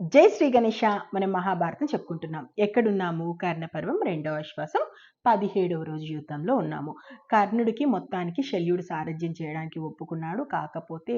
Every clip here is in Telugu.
జై శ్రీ గణేష మనం మహాభారతం చెప్పుకుంటున్నాం. ఎక్కడున్నాము? కర్ణపర్వం రెండవ శ్వాసం. పదిహేడవ రోజు యుద్ధంలో ఉన్నాము. కర్ణుడికి మొత్తానికి శల్యుడు సారథ్యం చేయడానికి ఒప్పుకున్నాడు. కాకపోతే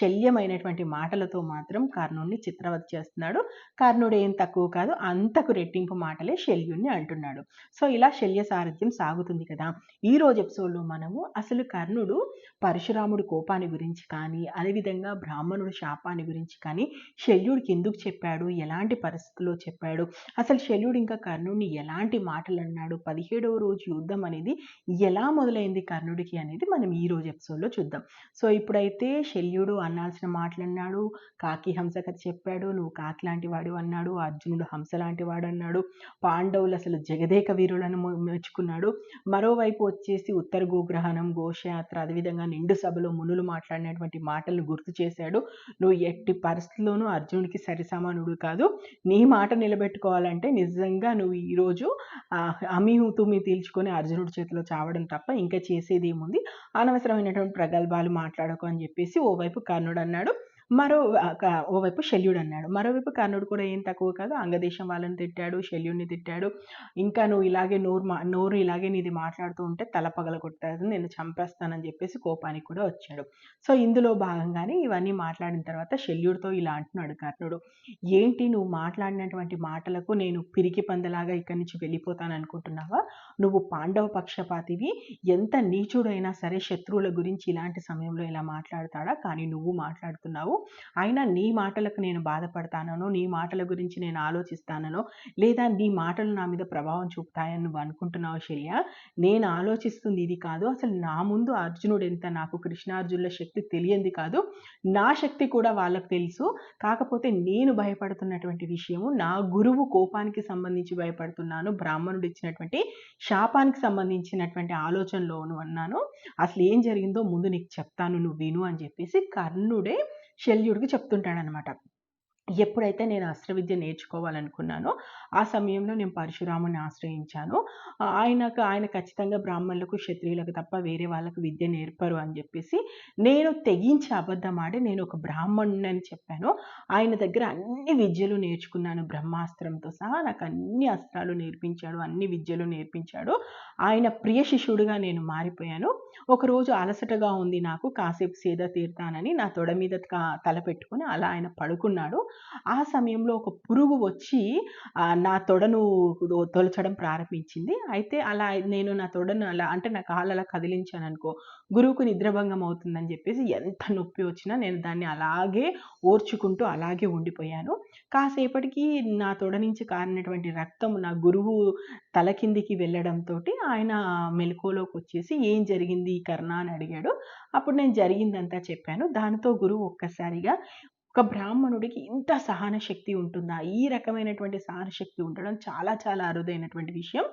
శల్యమైనటువంటి మాటలతో మాత్రం కర్ణుడిని చిత్రవత చేస్తున్నాడు. కర్ణుడు ఏం తక్కువ కాదు అంతకు రెట్టింపు మాటలే శల్యుడిని అంటున్నాడు. సో ఇలా శల్య సారథ్యం సాగుతుంది కదా. ఈ రోజు ఎపిసోడ్లో మనము అసలు కర్ణుడు పరశురాముడి కోపాన్ని గురించి కానీ అదేవిధంగా బ్రాహ్మణుడి శాపాన్ని గురించి కానీ శల్యుడికి ఎందుకు చెప్పాడు? ఎలాంటి పరిస్థితుల్లో చెప్పాడు? అసలు శల్యుడు ఇంకా కర్ణుడిని ఎలాంటి మాటలు అన్నాడు? పదిహేడవ రోజు యుద్ధం అనేది ఎలా మొదలైంది కర్ణుడికి అనేది మనం ఈ రోజు ఎపిసోడ్లో చూద్దాం. సో ఇప్పుడైతే శల్యుడు అన్నాల్సిన మాటలు అన్నాడు కాకి హంస కథ చెప్పాడు నువ్వు కాకి లాంటి వాడు అన్నాడు అర్జునుడు హంస లాంటి వాడు అన్నాడు పాండవులు అసలు జగదేక వీరులను మెచ్చుకున్నాడు. మరోవైపు వచ్చేసి ఉత్తర గోగ్రహణం ఘోషయాత్ర అదేవిధంగా నిండు సభలో మునులు మాట్లాడినటువంటి మాటలను గుర్తు చేశాడు. నువ్వు ఎట్టి పరిస్థితుల్లోనూ అర్జునుడికి సరిసమానుడు కాదు. నీ మాట నిలబెట్టుకోవాలంటే నిజంగా నువ్వు ఈరోజు అమి తుమి తీల్చుకొని అర్జునుడి చేతిలో చావడం తప్ప ఇంకా చేసేది ఏముంది అనవసరమైనటువంటి ప్రగల్భాలు మాట్లాడకు అని చెప్పేసి ఓవైపు కర్ణుడు అన్నాడు. మరో ఓవైపు శల్యుడు అన్నాడు. మరోవైపు కర్ణుడు కూడా ఏం తక్కువ కాదు. అంగదేశం వాళ్ళని తిట్టాడు శల్యుడిని తిట్టాడు. ఇంకా నువ్వు ఇలాగే నోరు మా నోరు ఇలాగే నీది మాట్లాడుతూ ఉంటే తల పగల కొట్టారు నేను చంపేస్తానని చెప్పేసి కోపానికి కూడా వచ్చాడు. సో ఇందులో భాగంగానే ఇవన్నీ మాట్లాడిన తర్వాత శల్యుడితో ఇలా అంటున్నాడు కర్ణుడు. ఏంటి నువ్వు మాట్లాడినటువంటి మాటలకు నేను పిరికి పందలాగా ఇక్కడి నుంచి వెళ్ళిపోతాను అనుకుంటున్నావా? నువ్వు పాండవ పక్షపాతివి. ఎంత నీచుడైనా సరే శత్రువుల గురించి ఇలాంటి సమయంలో ఇలా మాట్లాడతాడా? కానీ నువ్వు మాట్లాడుతున్నావు అయినా నీ మాటలకు నేను బాధపడతానో నీ మాటల గురించి నేను ఆలోచిస్తానో లేదా నీ మాటలు నా మీద ప్రభావం చూపుతాయని నువ్వు అనుకుంటున్నావు శల్య నేను ఆలోచిస్తుంది ఇది కాదు. అసలు నా ముందు అర్జునుడు ఎంత? నాకు కృష్ణార్జునుల శక్తి తెలియంది కాదు. నా శక్తి కూడా వాళ్ళకు తెలుసు. కాకపోతే నేను భయపడుతున్నటువంటి విషయము నా గురువు కోపానికి సంబంధించి భయపడుతున్నాను బ్రాహ్మణుడు ఇచ్చినటువంటి శాపానికి సంబంధించినటువంటి ఆలోచనలోను అన్నాను. అసలు ఏం జరిగిందో ముందు నీకు చెప్తాను నువ్వు విను అని చెప్పేసి కర్ణుడే శల్యుడికి చెప్తుంటాడనమాట ఎప్పుడైతే నేను అస్త్ర విద్య నేర్చుకోవాలనుకున్నానో ఆ సమయంలో నేను పరశురాముని ఆశ్రయించాను. ఆయనకు ఆయన ఖచ్చితంగా బ్రాహ్మణులకు క్షత్రియులకు తప్ప వేరే వాళ్ళకు విద్య నేర్పరు అని చెప్పేసి నేను తెగించి అబద్ధం ఆడి నేను ఒక బ్రాహ్మణుని అని చెప్పాను. ఆయన దగ్గర అన్ని విద్యలు నేర్చుకున్నాను. బ్రహ్మాస్త్రంతో సహా నాకు అన్ని అస్త్రాలు నేర్పించాడు అన్ని విద్యలు నేర్పించాడు. ఆయన ప్రియ శిష్యుడిగా నేను మారిపోయాను. ఒకరోజు అలసటగా ఉంది నాకు కాసేపు సేద తీరుతానని నా తొడ మీద తల పెట్టుకుని అలా ఆయన పడుకున్నాడు. ఆ సమయంలో ఒక పురుగు వచ్చి నా తొడను తొలచడం ప్రారంభించింది. అయితే అలా నేను నా తొడను అలా అంటే నా కాళ్ళు అలా కదిలించాను అనుకో గురువుకు నిద్రభంగం అవుతుందని చెప్పేసి ఎంత నొప్పి వచ్చినా నేను దాన్ని అలాగే ఓర్చుకుంటూ అలాగే ఉండిపోయాను. కాసేపటికి నా తొడ నుంచి కారినటువంటి రక్తం నా గురువు తల కిందికి వెళ్ళడంతో ఆయన మెలకువలోకి వచ్చేసి ఏం జరిగింది కర్ణ? అని అడిగాడు. అప్పుడు నేను జరిగిందంతా చెప్పాను. దానితో గురువు ఒక్కసారిగా ఒక బ్రాహ్మణుడికి ఇంత సహన శక్తి ఉంటుందా? ఈ రకమైనటువంటి సహన శక్తి ఉండడం చాలా చాలా అరుదైనటువంటి విషయం.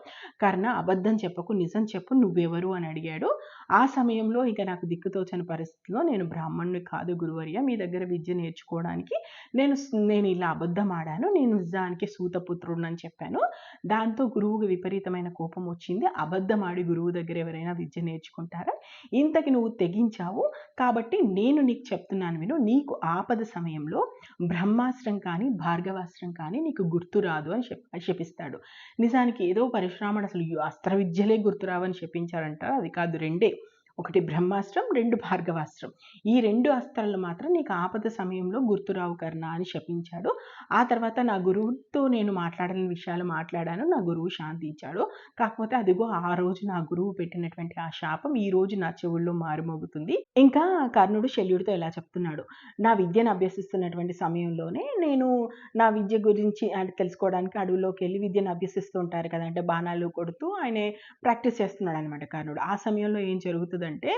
కర్ణ అబద్ధం చెప్పకు నిజం చెప్పు నువ్వెవరు అని అడిగాడు. ఆ సమయంలో ఇక నాకు దిక్కుతోచని పరిస్థితిలో నేను బ్రాహ్మణుని కాదు గురువర్య మీ దగ్గర విద్య నేర్చుకోవడానికి నేను నేను ఇలా అబద్ధం ఆడాను నేను నిజానికి సూతపుత్రుడు అని చెప్పాను. దాంతో గురువుకి విపరీతమైన కోపం వచ్చింది. అబద్ధం ఆడి గురువు దగ్గర ఎవరైనా విద్య నేర్చుకుంటారా? ఇంతకి నువ్వు తెగించావు కాబట్టి నేను నీకు చెప్తున్నాను విను. నీకు ఆపద సమయం సమయంలో బ్రహ్మాస్త్రం కానీ భార్గవాస్త్రం కానీ నీకు గుర్తు రాదు అని చెప్ శపిస్తాడు నిజానికి ఏదో పరశురాముడు అసలు అస్త్ర విద్యలే గుర్తురావని చెప్పించారంట. అది కాదు రెండే. ఒకటి బ్రహ్మాస్త్రం రెండు భార్గవాస్త్రం. ఈ రెండు అస్త్రాలు మాత్రం నీకు ఆపద సమయంలో గుర్తురావు కర్ణ అని శపించాడు. ఆ తర్వాత నా గురువుతో నేను మాట్లాడని విషయాలు మాట్లాడాను. నా గురువు శాంతి ఇచ్చాడు. కాకపోతే అదిగో ఆ రోజు నా గురువు పెట్టినటువంటి ఆ శాపం ఈ రోజు నా చెవుల్లో మారుమోగుతుంది. ఇంకా కర్ణుడు శల్యుడితో ఇలా చెప్తున్నాడు. నా విద్యను అభ్యసిస్తున్నటువంటి సమయంలోనే నేను నా విద్య గురించి అంటే తెలుసుకోవడానికి అడవిలోకి వెళ్ళి విద్యను అభ్యసిస్తూ ఉంటారు కదంటే బాణాలు కొడుతూ ఆయన ప్రాక్టీస్ చేస్తున్నాడు అనమాట కర్ణుడు. ఆ సమయంలో ఏం జరుగుతుందంటే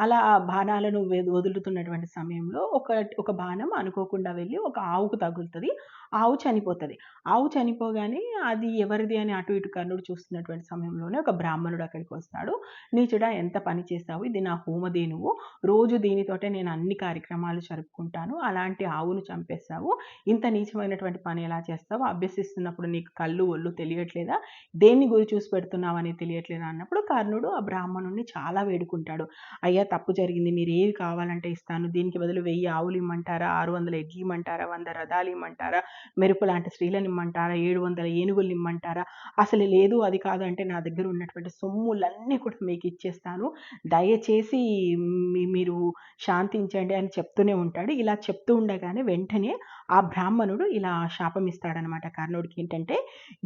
అలా ఆ బాణాలను వదులుతున్నటువంటి సమయంలో ఒక ఒక బాణం అనుకోకుండా వెళ్ళి ఒక ఆవుకు తగులుతుంది. ఆవు చనిపోతుంది. ఆవు చనిపోగానే అది ఎవరిది అని అటు ఇటు కర్ణుడు చూస్తున్నటువంటి సమయంలోనే ఒక బ్రాహ్మణుడు అక్కడికి వస్తాడు. నీచుడా ఎంత పని చేస్తావు ఇది నా హోమధేనువు. రోజు దీనితోటే నేను అన్ని కార్యక్రమాలు జరుపుకుంటాను. అలాంటి ఆవును చంపేస్తావు ఇంత నీచమైనటువంటి పని ఎలా చేస్తావు? అభ్యసిస్తున్నప్పుడు నీకు కళ్ళు ఒళ్ళు తెలియట్లేదా? దేన్ని గురి చూసి పెడుతున్నావు అని తెలియట్లేదా అన్నప్పుడు కర్ణుడు ఆ బ్రాహ్మణుడిని చాలా వేడుకుంటాడు. అయ్యా తప్పు జరిగింది. మీరు ఏది కావాలంటే ఇస్తాను. దీనికి బదులు వెయ్యి ఆవులు ఇమ్మంటారా? ఆరు వందల ఎడ్లు ఇమ్మంటారా? వంద రథాలు ఇమ్మంటారా? మెరుపు లాంటి స్త్రీలను ఇమ్మంటారా ఏడు వందల ఏనుగులు ఇమ్మంటారా అసలు లేదు అది కాదు అంటే నా దగ్గర ఉన్నటువంటి సొమ్ములన్నీ కూడా మీకు ఇచ్చేస్తాను. దయచేసి మీరు శాంతించండి అని చెప్తూనే ఉంటాడు. ఇలా చెప్తూ ఉండగానే వెంటనే ఆ బ్రాహ్మణుడు ఇలా శాపం ఇస్తాడనమాట కర్ణుడికి ఏంటంటే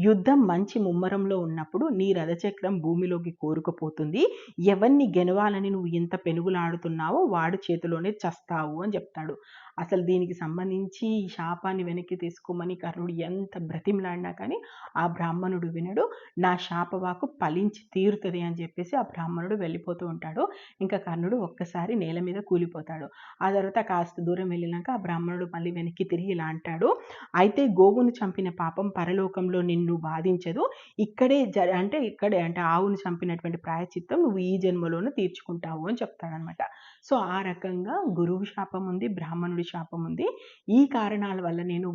యుద్ధం మంచి ముమ్మరంలో ఉన్నప్పుడు నీ రథచక్రం భూమిలోకి కోరుకుపోతుంది. ఎవరిని గెలవాలని నువ్వు ఇంత పెనుగులాడుతున్నావో వాడి చేతిలోనే చస్తావు అని చెప్తాడు. అసలు దీనికి సంబంధించి ఈ శాపాన్ని వెనక్కి తీసుకోమని కర్ణుడు ఎంత బ్రతిమలాడినా కానీ ఆ బ్రాహ్మణుడు వినడు. నా శాపవాకు ఫలించి తీరుతుంది అని చెప్పేసి ఆ బ్రాహ్మణుడు వెళ్ళిపోతూ ఉంటాడు. ఇంకా కర్ణుడు ఒక్కసారి నేల మీద కూలిపోతాడు. ఆ తర్వాత కాస్త దూరం వెళ్ళినాక ఆ బ్రాహ్మణుడు మళ్ళీ వెనక్కి తిరిగి ఇలా అంటాడు. అయితే గోవును చంపిన పాపం పరలోకంలో నిన్ను బాధించదు. ఇక్కడే జ అంటే ఇక్కడే అంటే ఆవును చంపినటువంటి ప్రాయచిత్తం నువ్వు ఈ జన్మలోనూ తీర్చుకుంటావు అని చెప్తాడనమాట సో ఆ రకంగా గురువు శాపం ఉంది బ్రాహ్మణుడి శాపం ఉంది. ఈ కారణాల వల్ల నేను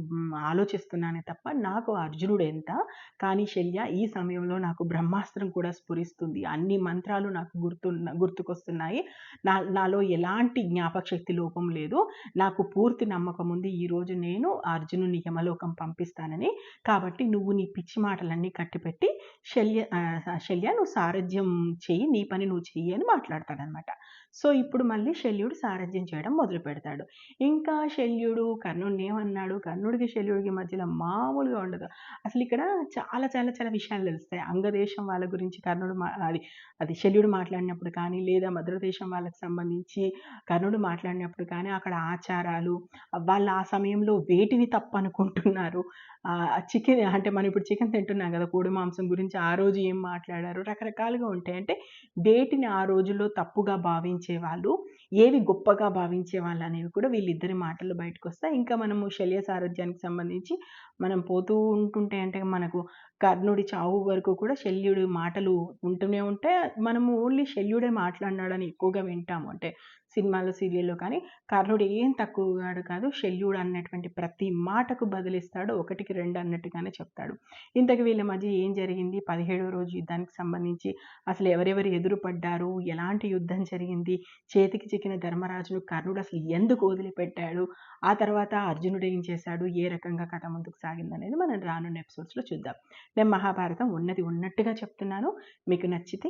ఆలోచిస్తున్నానే తప్ప నాకు అర్జునుడు ఎంత? కానీ శల్య ఈ సమయంలో నాకు బ్రహ్మాస్త్రం కూడా స్ఫురిస్తుంది. అన్ని మంత్రాలు నాకు గుర్తు గుర్తుకొస్తున్నాయి. నా నాలో ఎలాంటి జ్ఞాపకశక్తి లోపం లేదు. నాకు పూర్తి నమ్మకం ఉంది. ఈరోజు నేను అర్జునుని యమలోకం పంపిస్తానని. కాబట్టి నువ్వు నీ పిచ్చి మాటలన్నీ కట్టిపెట్టి శల్య శల్య నువ్వు సారథ్యం చెయ్యి. నీ పని నువ్వు చెయ్యి అని మాట్లాడతాడనమాట సో ఇప్పుడు మళ్ళీ శల్యుడు సారథ్యం చేయడం మొదలు పెడతాడు ఇంకా ఇంకా శల్యుడు కర్ణుడిని ఏమన్నాడు? కర్ణుడికి శల్యుడికి మధ్యలో మామూలుగా ఉండదు. అసలు ఇక్కడ చాలా చాలా చాలా విషయాలు తెలుస్తాయి. అంగదేశం వాళ్ళ గురించి కర్ణుడు మా అది అది శల్యుడు మాట్లాడినప్పుడు కానీ లేదా మధురదేశం వాళ్ళకి సంబంధించి కర్ణుడు మాట్లాడినప్పుడు కానీ అక్కడ ఆచారాలు వాళ్ళు ఆ సమయంలో వేటిని తప్పనుకుంటున్నారు? చికెన్ అంటే మనం ఇప్పుడు చికెన్ తింటున్నాం కదా కోడి మాంసం గురించి ఆ రోజు ఏం మాట్లాడారు? రకరకాలుగా ఉంటాయి. అంటే వేటిని ఆ రోజుల్లో తప్పుగా భావించే వాళ్ళు ఏవి గొప్పగా భావించే వాళ్ళు అనేవి కూడా వీళ్ళిద్దరి మాటలు బయటకు వస్తాయి ఇంకా మనము శల్య సారథ్యానికి సంబంధించి మనం పోతూ ఉంటుంటే అంటే మనకు కర్ణుడి చావు వరకు కూడా శల్యుడి మాటలు ఉంటూనే ఉంటాయి. మనము ఓన్లీ శల్యుడే మాట్లాడినాడని ఎక్కువగా వింటాము. అంటే సినిమాలో సీరియల్లో కానీ కర్ణుడు ఏం తక్కువగాడు కాదు శల్యుడు అన్నటువంటి ప్రతి మాటకు బదిలిస్తాడు ఒకటికి రెండు అన్నట్టుగానే చెప్తాడు. ఇంతకు వీళ్ళ మధ్య ఏం జరిగింది? పదిహేడవ రోజు యుద్ధానికి సంబంధించి అసలు ఎవరెవరు ఎదురుపడ్డారు? ఎలాంటి యుద్ధం జరిగింది? చేతికి చిక్కిన ధర్మరాజును కర్ణుడు అసలు ఎందుకు వదిలిపెట్టాడు? ఆ తర్వాత అర్జునుడు ఏం చేశాడు? ఏ రకంగా కథ ముందుకు సాగింది అనేది మనం రానున్న ఎపిసోడ్స్లో చూద్దాం. నేను మహాభారతం ఉన్నది ఉన్నట్టుగా చెప్తున్నాను. మీకు నచ్చితే